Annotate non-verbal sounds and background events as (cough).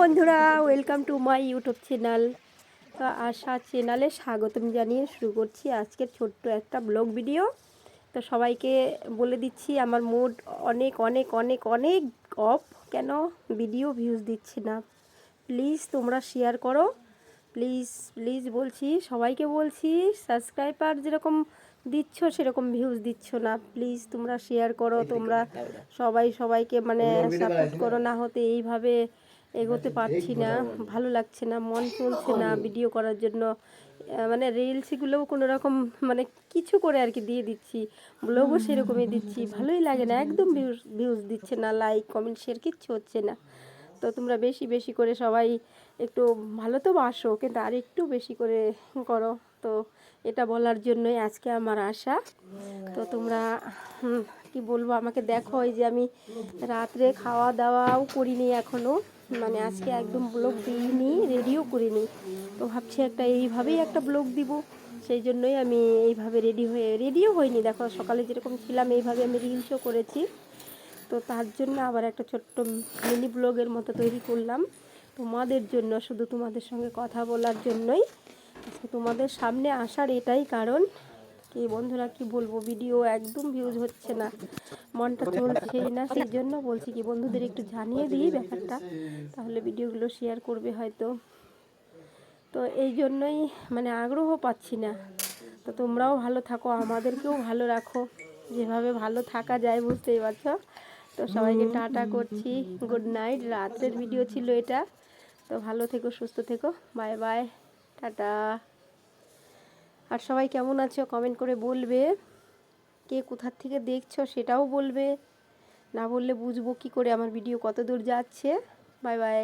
বন্ধুরা welcome to my YouTube channel তো আশা চ্যানেলে স্বাগতম জানিয়ে শুরু করছি আজকের ছোট্ট একটা ব্লগ ভিডিও তো সবাইকে বলে দিচ্ছি আমার মুড অনেক অনেক অনেক অনেক অফ কেন? ভিডিও ভিউজ দিচ্ছি না। প্লিজ তোমরা শেয়ার করো। প্লিজ প্লিজ বলছি সবাইকে বলছি সাবস্ক্রাইবার যেরকম দিচ্ছ সেরকম ভিউজ দিচ্ছ না। প্লিজ তোমরা শেয়ার করো তোমরা সবাই সবাইকে মানে সাপোর্ট করো না হতে এইভাবে এগোতে পারছি না ভালো লাগছে না মন চলছে না ভিডিও করার জন্য। মানে রিলসগুলোও কোনো রকম মানে কিছু করে আর কি দিয়ে দিচ্ছি। ব্লগও সেরকমই দিচ্ছি ভালোই লাগে না একদম ভিউজ ভিউজ দিচ্ছে না লাইক কমেন্ট শেয়ার কিচ্ছু হচ্ছে না। তো তোমরা বেশি বেশি করে সবাই একটু ভালো তো বাসো কিন্তু আর একটু বেশি করে করো। তো এটা বলার জন্যই আজকে আমার আশা। তো তোমরা কি বলব আমাকে দেখো এই যে আমি রাত্রে খাওয়া দাওয়াও করিনি এখনও মানে আজকে একদম ব্লগ দিইনি রেডিও করিনি। তো ভাবছি একটা এইভাবেই একটা ব্লগ দিব। সেই জন্যই আমি এইভাবে রেডি হয়ে রেডিও হইনি। দেখো, সকালে যেরকম ছিলাম, এইভাবে আমি রিলসও করেছি। তো তার জন্য আবার একটা ছোট্ট মিনি ব্লগের মতো তৈরি করলাম। তোমাদের জন্য, শুধু তোমাদের সঙ্গে কথা বলার জন্যই। আজকে তোমাদের সামনে আসার এটাই কারণ। কি বন্ধুরা, কি বলব? ভিডিও একদম ভিউজ হচ্ছে না। মনটা চলছেই না (laughs) সেই জন্য বলছি কি বন্ধুদের একটু জানিয়ে দিই ব্যাপারটা। তাহলে ভিডিওগুলো শেয়ার করবে হয়তো। তো এই জন্যই মানে আগ্রহ পাচ্ছি না। তো তোমরাও ভালো থাকো আমাদেরকেও ভালো রাখো। যেভাবে ভালো থাকা যায় বুঝতেই পারছ? তো সবাইকে টাটা করছি। গুড নাইট রাতের ভিডিও ছিল এটা। তো ভালো থেকো সুস্থ থেকো। Bye bye tata. আর সবাই কেমন আছো? কমেন্ট করে বলবে। কে কোথার থেকে দেখছ সেটাও বলবে। না বললে বুঝব কি করে, আমার ভিডিও কত দূর যাচ্ছে। Bye bye.